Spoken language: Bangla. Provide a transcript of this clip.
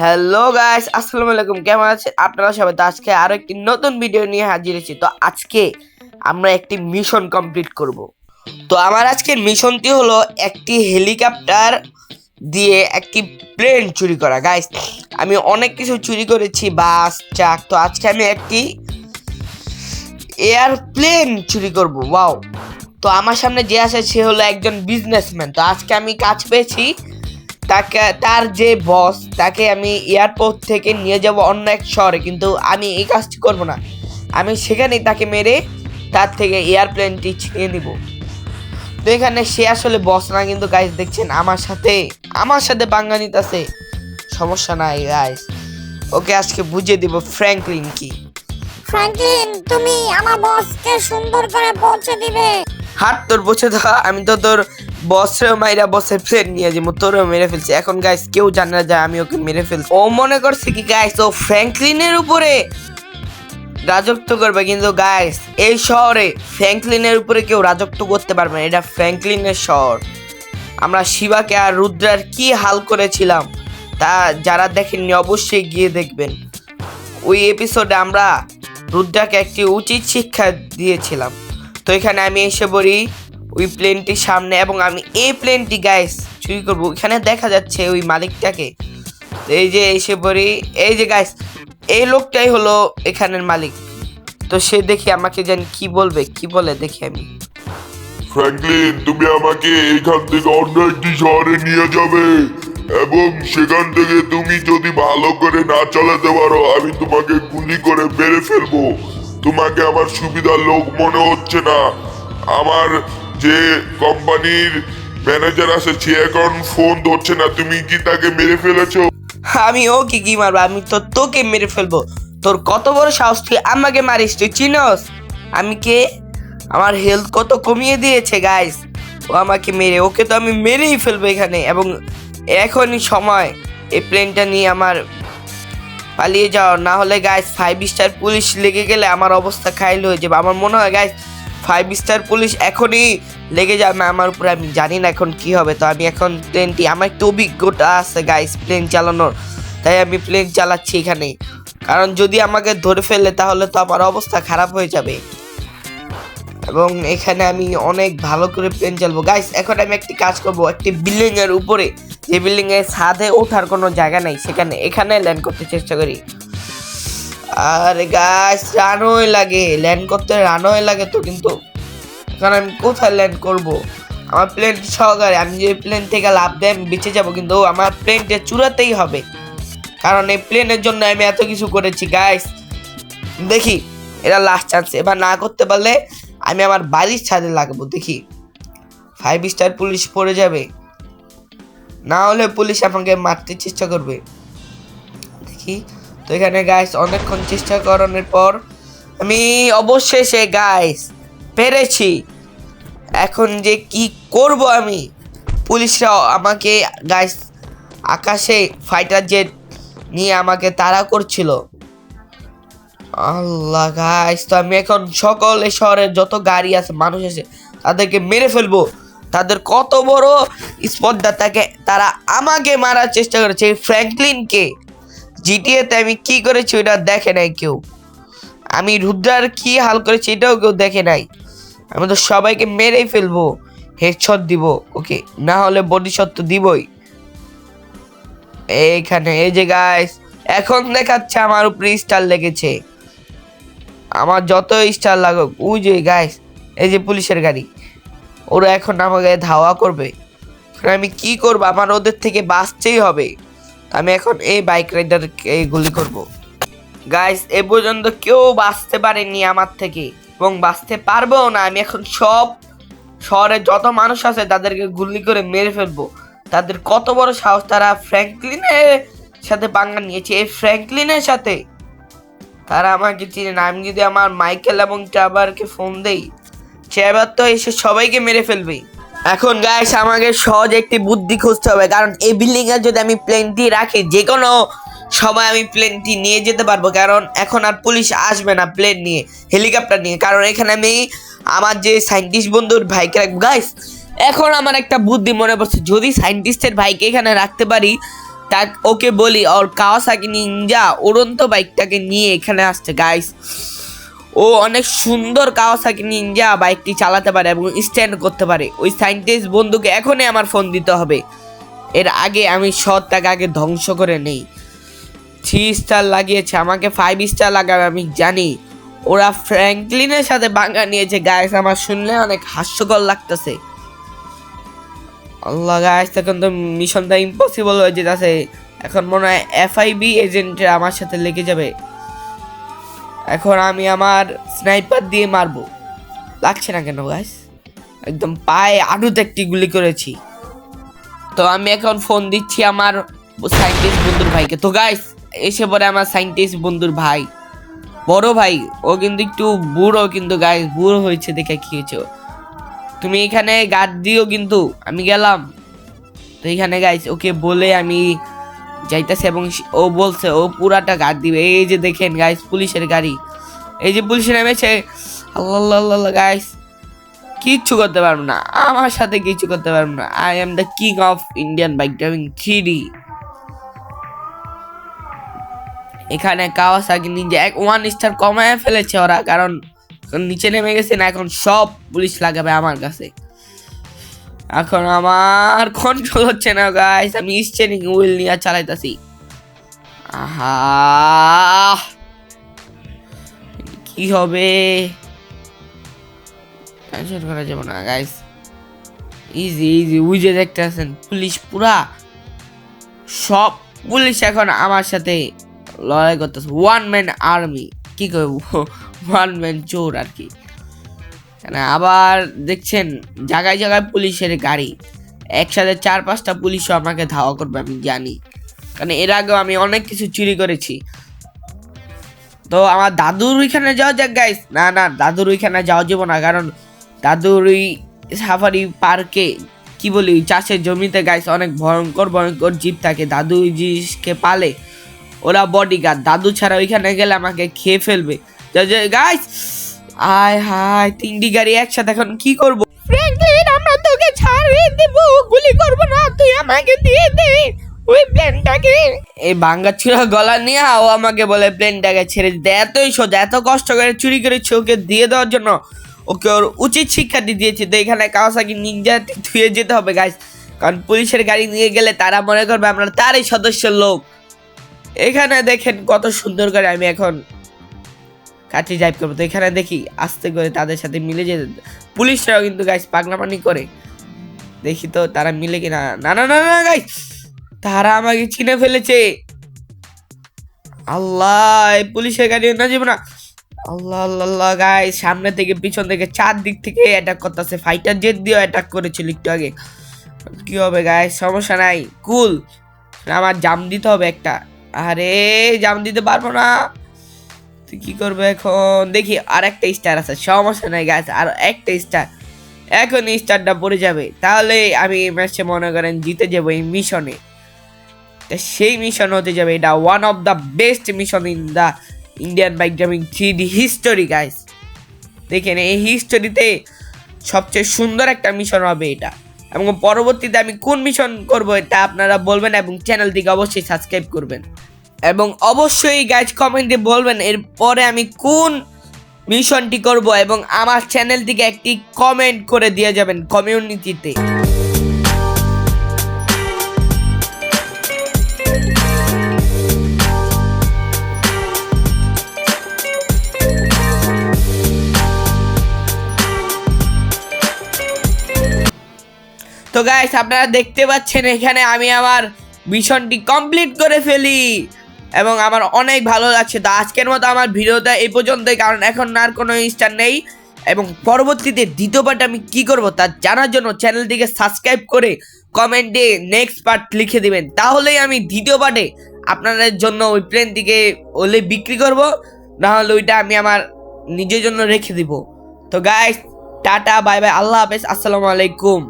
হ্যালো গাইস আসসালামু আলাইকুম। কেমন আছেন? আপনারা সবাই তো আজকে আরও একটি নতুন ভিডিও নিয়ে হাজির হয়েছি। তো আজকে আমরা একটি মিশন কমপ্লিট করব। তো আমার আজকের মিশনটি হলো একটি হেলিকপ্টার দিয়ে একটি প্লেন চুরি করা। গাইস আমি অনেক কিছু চুরি করেছি, বাস ট্রাক তো আজকে আমি একটি এয়ারপ্লেন চুরি করব। ওয়াও তো আমার সামনে যে আছে সে হলো একজন বিজনেসম্যান তো আজকে আমি কাজ পেয়েছি তাকে তার যে বস তাকে আমি এয়ারপোর্ট থেকে নিয়ে যাব অন্য এক শহরে কিন্তু আমি এই কাজটি করব না। আমি সেখানেই তাকে মেরে তার থেকে এয়ারপ্লেনটি ছিনিয়ে নিব। তো এখানে সে আসলে বস না কিন্তু গাইস দেখছেন আমার সাথে আমার সাথে বাঙ্গা নিতেছে। সমস্যা নাই গাইস ওকে আজকে বুঝিয়ে দিব ফ্র্যাঙ্কলিন কি? ফ্র্যাঙ্কলিন তুমি আমার বসকে সুন্দর করে পৌঁছে দিবে। হাত তোর বসে থাকা আমি তো তোর বসেও মাইরা বসে ফ্রেন্ড নিয়ে যাব, তোরও মেরে ফেলছি। এখন গাইস কেউ জানে না যে আমি ওকে মেরে ফেলছি। ও মনে করছে কি গাইস ও ফ্র্যাঙ্কলিনের উপরে রাজত্ব করবে, কিন্তু গাইস এই শহরে ফ্র্যাঙ্কলিনের উপরে কেউ রাজত্ব করতে পারবে না। এটা ফ্র্যাঙ্কলিনের শহর। আমরা শিবাকে আর রুদ্রার কি হাল করেছিলাম, তা যারা দেখেননি অবশ্যই গিয়ে দেখবেন। ওই এপিসোডে আমরা রুদ্রাকে একটি উচিত শিক্ষা দিয়েছিলাম। তো এখানে আমি এসে পড়ি ওই প্লেনটির সামনে এবং আমি এই প্লেনটি গাইস চুরি করব। এখানে দেখা যাচ্ছে ওই মালিকটাকে। এই যে এসে পড়ি। এই যে গাইস এই লোকটাই হলো এখানের মালিক। তো সে দেখি আমাকে জানি কি বলবে, কি বলে দেখি আমি। ফ্র্যাঙ্কলিন তুমি আমাকে এইখান থেকে অন্য একটি শহরে নিয়ে যাবে। এবং সেখান থেকে তুমি যদি ভালো করে না চালাতে পারো, আমি তোমাকে গুলি করে মেরে ফেলব। তোমাকে আমার সুবিধার লোক মনে হচ্ছে না। আমার যে কোম্পানির ম্যানেজার আছে, সে এখন ফোন ধরছে না। তুমি কি তাকে মেরে ফেলেছো? আমি ও কি কি মারবো? আমি তো তোকে মেরে ফেলব। তোর কত বড় সাহস? তুই আমাকে মারিস, তুই চিনস? আমি কে? আমার হেলথ কত কমিয়ে দিয়েছে গাইস ও আমাকে মেরে, ওকে তো আমি মেরেই ফেলব এখানে। এবং এখনই সময় এই প্লেনটা নিয়ে আমার পালিয়ে যাও না হলে গাইস ফাইভ স্টার পুলিশ লেগে গেলে আমার অবস্থা খাইল হয়ে যাবে। আমার মনে হয় গাইস ফাইভ স্টার পুলিশ এখনই লেগে যাবে। আমার উপরে আমি জানি না এখন কি হবে। তো আমি এখন প্লেনটি আমার একটু অভিজ্ঞতা আছে গাইস প্লেন চালানোর। তাই আমি প্লেন চালাচ্ছি এখানে কারণ যদি আমাকে ধরে ফেলে, তাহলে তো আমার অবস্থা খারাপ হয়ে যাবে। এবং এখানে আমি অনেক ভালো করে প্লেন চালবো। গাইস এখন আমি একটি কাজ করব। একটি বিল্ডিং এর উপরে। যে বিল্ডিং এর ছাদে ওঠার কোনো জায়গা নাই। সেখানে, এখানে ল্যান্ড করতে চেষ্টা করি। আর গাইস রানওয়ে লাগে। ল্যান্ড করতে রানওয়ে লাগে তো কিন্তু। এখন আমি কোথায় ল্যান্ড করব? আমার প্লেন সহকারে, আমি যে প্লেন থেকে লাভ দেয় আমি বেঁচে যাব কিন্তু আমার প্লেনটা চূড়াতেই হবে। কারণ এই প্লেনের জন্য আমি এত কিছু করেছি গাইস দেখি, এটা লাস্ট চান্স এবার না করতে পারলে আমি আমার বাড়ির ছাদে লাগবো, দেখি। ফাইভ স্টার পুলিশ পড়ে যাবে। না হলে পুলিশ আমাকে মারতে চেষ্টা করবে। দেখি। তো এখানে গাইস অনেকক্ষণ চেষ্টা করানোর পর আমি অবশেষে গাইস পেরেছি। এখন যে কি করব আমি? পুলিশরা আমাকে গাইস আকাশে ফাইটার জেট নিয়ে আমাকে তাড়া করছিল। আল্লাহ গাইস তো আমি এখন সকল শহরের যত গাড়ি আছে, মানুষ আছে, তাদেরকে মেরে ফেলব। তাদের কত বড় স্পর্ধা, তাকে তারা আমাকে মারার চেষ্টা করেছে ফ্র্যাঙ্কলিনকে জিটিএতে আমি কি করেছি ওটা দেখে নাই কেউ। আমি রুদ্রার কি হাল করেছি এটাও কেউ দেখে নাই। আমি তো সবাইকে মেরেই ফেলব হেডশট দিব ওকে না হলে বডি শট তো দিবই। এইখানে, এই যে গাইস এখন দেখাচ্ছে আমার উপরে স্টার লেগেছে। আমার যত স্টার লাগুক, ওই যে গাইস এই যে পুলিশের গাড়ি, ওরা এখন আমাকে ধাওয়া করবে। আমি কি করব? আমার ওদের থেকে বাঁচতেই হবে। আমি এখন এই বাইক রাইডারকে গুলি করব। গাইস এ পর্যন্ত কেউ বাঁচতে পারেনি আমার থেকে এবং বাঁচতে পারবেও না। আমি এখন সব শহরে যত মানুষ আছে তাদেরকে গুলি করে মেরে ফেলব। তাদের কত বড় সাহস তারা ফ্র্যাঙ্কলিনের সাথে পাঙ্গা নিয়েছে। এই ফ্র্যাঙ্কলিনের সাথে তারা আমাকে চিনে না। আমি যদি আমার মাইকেল এবং ট্রাভারকে ফোন দেই, ট্রাভার তো এসে সবাইকে মেরে ফেলবে এখন গাইস আমাকে সহজ একটি বুদ্ধি খুঁজতে হবে। কারণ এই বিল্ডিং এ যদি আমি প্লেনটি রাখি যে কোনো সময় আমি প্লেনটি নিয়ে যেতে পারব। কারণ এখন আর পুলিশ আসবে না প্লেন নিয়ে হেলিকপ্টার নিয়ে। কারণ এখানে আমি আমার যে সাইন্টিস্ট বন্ধুর ভাইকে রাখব। গাইস এখন আমার একটা বুদ্ধি মনে পড়ছে। যদি সাইন্টিস্টের ভাইকে এখানে রাখতে পারি তা ওকে বলি ওর কাওয়াসাকি নিনজা, উড়ন্ত বাইকটাকে নিয়ে এখানে আসছে গাইস ও অনেক সুন্দর কাওয়াসাকি নিনজা বাইকটি চালাতে পারে এবং স্ট্যান্ড করতে পারে। ওই সাইন্টিস্ট বন্ধুকে এখনই আমার ফোন দিতে হবে। এর আগে আমি সৎটাকে আগে ধ্বংস করে নেই। থ্রি স্টার লাগিয়েছে, আমাকে ফাইভ স্টার লাগাবে, আমি জানি। ওরা ফ্র্যাঙ্কলিনের সাথে বাঙ্গা নিয়েছে। গাইস আমার শুনলে অনেক হাস্যকর লাগতেছে। আল্লাহ গাইস এখন তো মিশনটা ইম্পসিবল হয়ে যেতেছে। এখন মনে হয় এফআইবি এজেন্টরা আমার সাথে লেগে যাবে। এখন আমি আমার স্নাইপার দিয়ে মারবো। লাগছে না কেন গাইস একদম পায়ে আড়ুতে একটি গুলি করেছি। তো আমি এখন ফোন দিচ্ছি আমার সাইন্টিস্ট বন্ধুর ভাইকে। তো গাইস এসে পরে আমার সাইন্টিস্ট বন্ধুর ভাই। বড় ভাই, ও কিন্তু একটু বুড়ো কিন্তু গাইস বুড়ো হয়েছে দেখে কি হয়েছে। তুমি এখানে গার্ড দিও কিন্তু, আমি গেলাম। তো এখানে গাইস ওকে বলে আমি যাইতেছে এবং ও বলছে, ও পুরাটা গার্ড দিবে। এই যে দেখেন গাইস পুলিশের গাড়ি। এই যে পুলিশে নেমেছে। আল্লাহ আল্লাহ গাইস কিচ্ছু করতে পারব না। আমার সাথে কিছু করতে পারব না। I am the king of Indian bike driving three D এখানে কাওয়াসাকি নিজে এক ওয়ান স্টার কমায় ফেলেছে ওরা, কারণ নিচে নেমে গেছে না, এখন সব পুলিশ লাগাবে আমার কাছে। এখন আমার কন্ট্রোল হচ্ছে না গাইস আমি স্টেরিং হুইল নিয়ে চালাইতাছি। আহা! কি হবে? টেনশন করা যাবে না গাইস ইজি ইজি যে দেখতে আছেন পুলিশ পুরা। সব পুলিশ এখন আমার সাথে লড়াই করতেছে। ওয়ান ম্যান আর্মি কি করব ওয়ান ম্যান চোর আর কি। এখানে আবার দেখছেন, জায়গায় জায়গায় পুলিশের গাড়ি। একসাথে চার পাঁচটা পুলিশও আমাকে ধাওয়া করবে, আমি জানি। কারণ এর আগেও আমি অনেক কিছু চুরি করেছি। তো আমার দাদুর ওইখানে যাওয়া যাক গাইস না না, দাদুর ওইখানে যাওয়া যাব না, কারণ দাদুর ওই সাফারি পার্কে কি বলি চাষের জমিতে গাইস অনেক ভয়ঙ্কর ভয়ঙ্কর জীব থাকে। দাদু জিনিসকে পালে, ওরা বডি গার্ড দাদু ছাড়া ওইখানে গেলে আমাকে খেয়ে ফেলবে। গাইস আয় হায় তিনটি গাড়ি একসাথে এখন কি করব? ফ্র্যাঙ্কলিন আমরা তোকে ছাড়িয়ে দেব গুলি করব না তুই আমাকে দিয়ে দে ওই প্লেনটাকে। এই বাঙ্গা ছিঁড়া গলা নিয়ে ও আমাকে বলে প্লেনটাকে ছেড়ে দিতে এতই সোজা এত কষ্ট করে চুরি করেছি ওকে দিয়ে দেওয়ার জন্য। ওকে ওর উচিত শিক্ষাটি দিয়েছি তো এখানে কাওয়াসাকি নিনজা ধুয়ে যেতে হবে গাইস কারণ পুলিশের গাড়ি নিয়ে গেলে তারা মনে করবে আমরা তারই সদস্যের লোক। এখানে দেখেন কত সুন্দর করে আমি এখন কাছে ড্রাইভ করব। তো এখানে দেখি, আস্তে করে তাদের সাথে মিলে যেতে পুলিশরাও কিন্তু গাইস পাগলামানি করে। দেখি তো তারা মিলে কিনা। না না না না গাইস তারা আমাকে চিনে ফেলেছে। আল্লাহ, এই পুলিশের গাড়ি না যাব না। আল্লাহ আল্লাহ আল্লাহ গাইস সামনে থেকে, পিছন থেকে চার দিক থেকে অ্যাটাক করতেছে। ফাইটার জেট দিয়েও অ্যাটাক করেছিল একটু আগে। কি হবে গাইস সমস্যা নাই। কুল আমার জাম দিতে হবে একটা। আরে জাম দিতে পারব না। তুই কি করবে এখন? দেখি, আর একটা স্টার আছে সমস্যা নাই গাছ আর একটা স্টার এখন স্টারটা পড়ে যাবে। তাহলে আমি ম্যাচে মনে করেন জিতে যাব এই মিশনে তা সেই মিশন হতে যাবে এটা one of the best mission in the Indian bike driving three D history guys দেখেন, এই হিস্টোরিতে সবচেয়ে সুন্দর একটা মিশন হবে এটা। এবং পরবর্তীতে আমি কোন মিশন করব, এটা আপনারা বলবেন এবং চ্যানেলটিকে অবশ্যই সাবস্ক্রাইব করবেন। এবং অবশ্যই গাইজ কমেন্টে বলবেন এরপরে আমি কোন মিশনটি করব এবং আমার চ্যানেলটিকে একটি কমেন্ট করে দিয়ে যাবেন কমিউনিটিতে তো। গাইস আপনারা দেখতে পাচ্ছেন এখানে আমি আমার মিশনটি কমপ্লিট করে ফেলি। এবং আমার অনেক ভালো লাগছে। তো আজকের মতো আমার ভিডিওটা এই পর্যন্তই, কারণ এখন আর কোনো স্টার নেই। এবং পরবর্তীতে দ্বিতীয় পার্ট আমি কি করব তা জানার জন্য চ্যানেলটিকে সাবস্ক্রাইব করে কমেন্টে নেক্সট পার্ট লিখে দিবেন। তাহলেই আমি দ্বিতীয় পার্টে আপনাদের জন্য ওই প্লেনটিকে ওলে বিক্রি করব। না হলে ওইটা আমি আমার নিজের জন্য রেখে দিব। তো গাইস টাটা বাই বাই আল্লাহ হাফেজ, আসসালামু আলাইকুম।